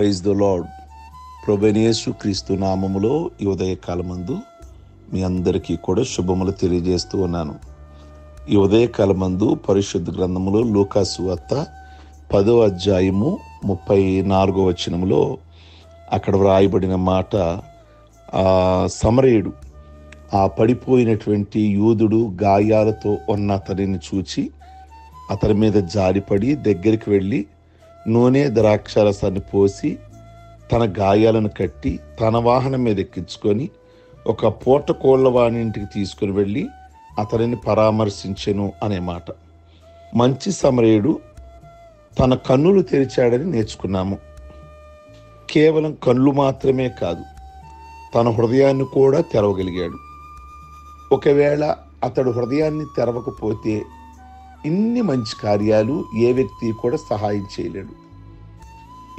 Praise the lord ప్రభనేసు క్రీస్తు నామములో ఈ ఉదయకాలమందు మీ అందరికీ కూడా శుభములు తెలియజేస్తూ ఉన్నాను. ఈ ఉదయకాలమందు పరిశుద్ధ గ్రంథములో లూకాసు వత్త పదో అధ్యాయము ముప్పై నాలుగో వచనములో అక్కడ వ్రాయబడిన మాట సమరయుడు ఆ పడిపోయినటువంటి యూదుడు గాయాలతో ఉన్న అతనిని చూచి అతని మీద జారిపడి దగ్గరికి వెళ్ళి నూనె ద్రాక్షరసాన్ని పోసి తన గాయాలను కట్టి తన వాహనం మీద ఎక్కించుకొని ఒక పూట కోళ్ళ ఇంటికి తీసుకుని వెళ్ళి అతనిని పరామర్శించెను అనే మాట. మంచి సమరయుడు తన కన్నులు తెరిచాడని నేర్చుకున్నాము. కేవలం కళ్ళు మాత్రమే కాదు తన హృదయాన్ని కూడా తెరవగలిగాడు. ఒకవేళ అతడు హృదయాన్ని తెరవకపోతే ఇన్ని మంచి కార్యాలు ఏ వ్యక్తి కూడా సహాయం చేయలేడు.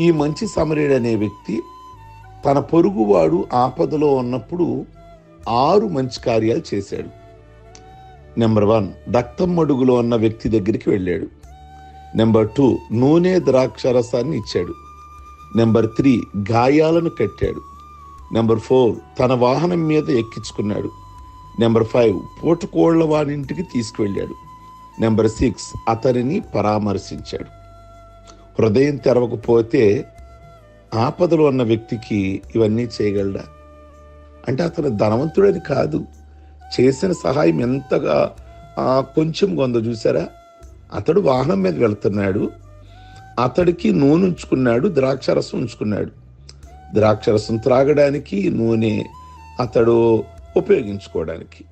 ఈ మంచి సమరేడు అనే వ్యక్తి తన పొరుగువాడు ఆపదలో ఉన్నప్పుడు ఆరు మంచి కార్యాలు చేశాడు. నెంబర్ వన్ రక్తం అడుగులో ఉన్న వ్యక్తి దగ్గరికి వెళ్ళాడు. నెంబర్ టూ నూనె ద్రాక్షరసాన్ని ఇచ్చాడు. నెంబర్ త్రీ గాయాలను కట్టాడు. నెంబర్ ఫోర్ తన వాహనం మీద ఎక్కించుకున్నాడు. నెంబర్ ఫైవ్ పూటకోళ్ళ వాడింటికి తీసుకువెళ్ళాడు. నెంబర్ సిక్స్ అతనిని పరామర్శించాడు. హృదయం తెరవకపోతే ఆపదలో ఉన్న వ్యక్తికి ఇవన్నీ చేయగలడా? అంటే అతను ధనవంతుడని కాదు. చేసిన సహాయం ఎంతగా కొంచెం కొంద చూసారా? అతడు వాహనం మీద వెళ్తున్నాడు. అతడికి నూనె ఉంచుకున్నాడు ద్రాక్షరసం ఉంచుకున్నాడు. ద్రాక్షరసం త్రాగడానికి నూనె అతడు ఉపయోగించుకోవడానికి.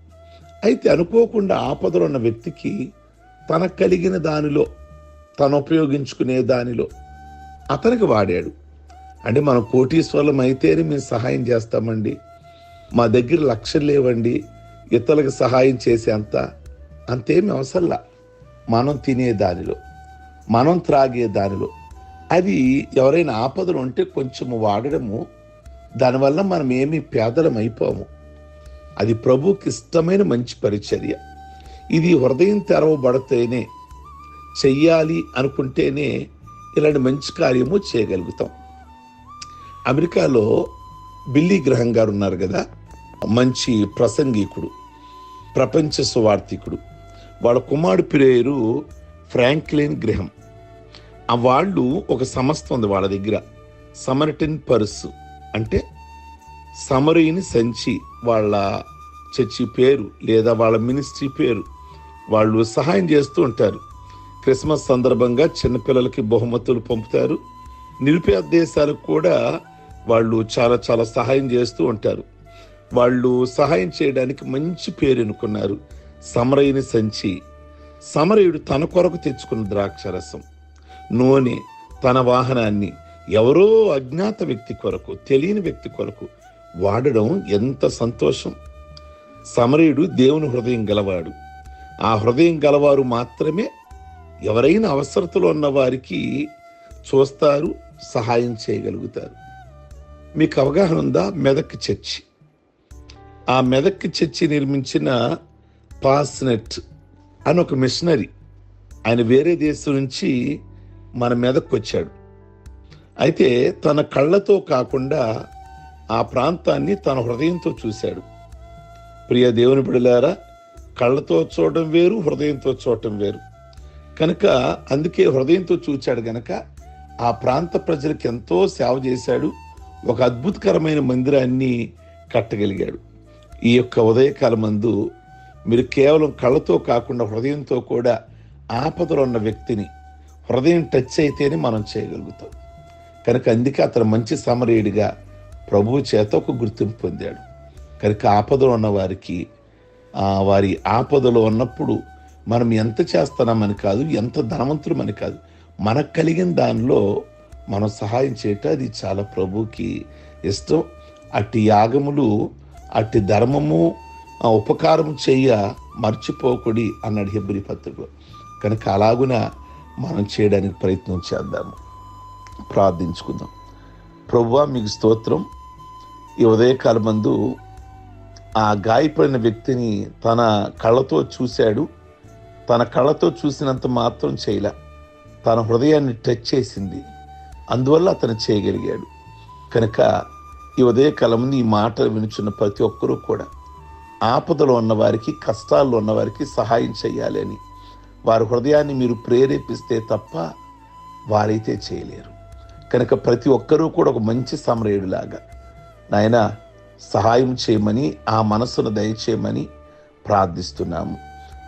అయితే అనుకోకుండా ఆపదలో ఉన్న వ్యక్తికి తన కలిగిన దానిలో తను ఉపయోగించుకునే దానిలో అతనికి వాడాడు. అంటే మనం కోటీశ్వరం అయితేనే మేము సహాయం చేస్తామండి. మా దగ్గర లక్ష్యం లేవండి. ఇతరులకు సహాయం చేసే అంత అంతేమి అవసరంలా మనం తినే దానిలో మనం త్రాగే దానిలో. అది ఎవరైనా ఆపదలు ఉంటే కొంచెం వాడడము దానివల్ల మనం ఏమీ పేదలం అయిపోము. అది ప్రభుకి ఇష్టమైన మంచి పరిచర్య. ఇది హృదయం తెరవబడితేనే చెయ్యాలి అనుకుంటేనే ఇలాంటి మంచి కార్యము చేయగలుగుతాం. అమెరికాలో బిల్లీ గ్రహం గారు ఉన్నారు కదా మంచి ప్రసంగికుడు ప్రపంచ సువార్థికుడు. వాళ్ళ కుమారుడు పేరు ఫ్రాంక్లిన్ గ్రహం. ఆ వాళ్ళు ఒక సంస్థ ఉంది వాళ్ళ దగ్గర సమరటిన్ పర్స్ అంటే సమరీని సంచి వాళ్ళ చర్చి పేరు లేదా వాళ్ళ మినిస్ట్రీ పేరు. వాళ్ళు సహాయం చేస్తూ ఉంటారు. క్రిస్మస్ సందర్భంగా చిన్నపిల్లలకి బహుమతులు పంపుతారు. నిరుపేద దేశాలకు కూడా వాళ్ళు చాలా చాలా సహాయం చేస్తూ ఉంటారు. వాళ్ళు సహాయం చేయడానికి మంచి పేరు ఎన్నుకున్నారు. సమరయుని సంచి. సమరయుడు తన కొరకు తెచ్చుకున్న ద్రాక్షరసం నూనె తన వాహనాన్ని ఎవరో అజ్ఞాత వ్యక్తి కొరకు తెలియని వ్యక్తి కొరకు వాడడం ఎంత సంతోషం. సమరయుడు దేవుని హృదయం గలవాడు. ఆ హృదయం గలవారు మాత్రమే ఎవరైనా అవసరతలో ఉన్న వారికి చూస్తారు సహాయం చేయగలుగుతారు. మీకు అవగాహన ఉందా? మెదక్ చర్చి. ఆ మెదక్ చర్చి నిర్మించిన పాస్నెట్ అని ఒక మిషనరీ ఆయన వేరే దేశం నుంచి మన మెదక్కి వచ్చాడు. అయితే తన కళ్ళతో కాకుండా ఆ ప్రాంతాన్ని తన హృదయంతో చూశాడు. ప్రియ దేవుని బిడలారా కళ్ళతో చూడటం వేరు హృదయంతో చూడటం వేరు. కనుక అందుకే హృదయంతో చూచాడు గనక ఆ ప్రాంత ప్రజలకు ఎంతో సేవ చేశాడు ఒక అద్భుతకరమైన మందిరాన్ని కట్టగలిగాడు. ఈ యొక్క ఉదయకాల మందు మీరు కేవలం కళ్ళతో కాకుండా హృదయంతో కూడా ఆపదలో ఉన్న వ్యక్తిని హృదయం టచ్ అయితేనే మనం చేయగలుగుతాం. కనుక అందుకే అతను మంచి సమరయుడిగా ప్రభువు చేత ఒక గుర్తింపు పొందాడు. కనుక ఆపదలో ఉన్న వారికి వారి ఆపదలో ఉన్నప్పుడు మనం ఎంత చేస్తున్నామని కాదు ఎంత ధనవంతులమని కాదు మనకు కలిగిన దానిలో మనం సహాయం చేయటం అది చాలా ప్రభువుకి ఇష్టం. అట్టి యాగములు అట్టి ధర్మము ఉపకారం చెయ్య మర్చిపోకుడి అన్నాడు హెబ్రి పత్రికలో. కనుక అలాగున మనం చేయడానికి ప్రయత్నం చేద్దాము. ప్రార్థించుకుందాం. ప్రభువా మీకు స్తోత్రం. ఈ ఉదయకాల మందు ఆ గాయపడిన వ్యక్తిని తన కళ్ళతో చూశాడు. తన కళ్ళతో చూసినంత మాత్రం చేయలే. తన హృదయాన్ని టచ్ చేసింది. అందువల్ల అతను చేయగలిగాడు. కనుక ఈ ఉదయకాలం ఈ మాటలు వినుచున్న ప్రతి ఒక్కరూ కూడా ఆపదలో ఉన్నవారికి కష్టాల్లో ఉన్నవారికి సహాయం చేయాలి అని. వారి హృదయాన్ని మీరు ప్రేరేపిస్తే తప్ప వారైతే చేయలేరు. కనుక ప్రతి ఒక్కరూ కూడా ఒక మంచి సమరయుడిలాగా. నాయనా సహాయం చేయమని ఆ మనస్సును దయచేయమని ప్రార్థిస్తున్నాము.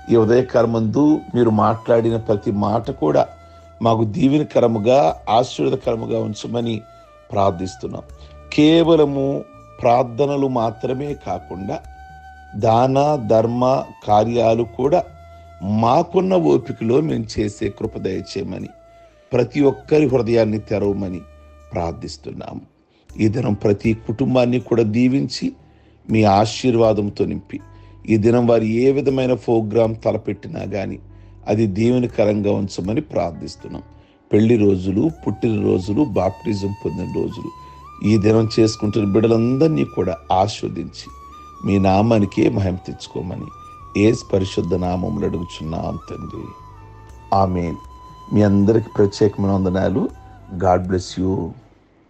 ఈ ఉదయకాలం మీరు మాట్లాడిన ప్రతి మాట కూడా మాకు దీవెనకరముగా ఆశీర్వదకరముగా ఉంచమని ప్రార్థిస్తున్నాం. కేవలము ప్రార్థనలు మాత్రమే కాకుండా దాన ధర్మ కార్యాలు కూడా మాకున్న ఓపికలో మేము చేసే కృప దయచేయమని ప్రతి ఒక్కరి హృదయాన్ని తెరవమని ప్రార్థిస్తున్నాము. ఈ దినం ప్రతి కుటుంబాన్ని కూడా దీవించి మీ ఆశీర్వాదంతో నింపి. ఈ దినం వారు ఏ విధమైన ప్రోగ్రాం తలపెట్టినా కానీ అది దీవెనకరంగా ఉంచమని ప్రార్థిస్తున్నాం. పెళ్ళి రోజులు పుట్టినరోజులు బాప్టిజం పొందిన రోజులు. ఈ దినం చేసుకుంటున్న బిడ్డలందరినీ కూడా ఆస్వాదించి మీ నామానికే మహిమ తెచ్చుకోమని ఏస్ పరిశుద్ధ నామములు అడుగుచున్నాం తండ్రి. ఆమె మీ అందరికి ప్రత్యేకమైన వందనాలు. God bless you.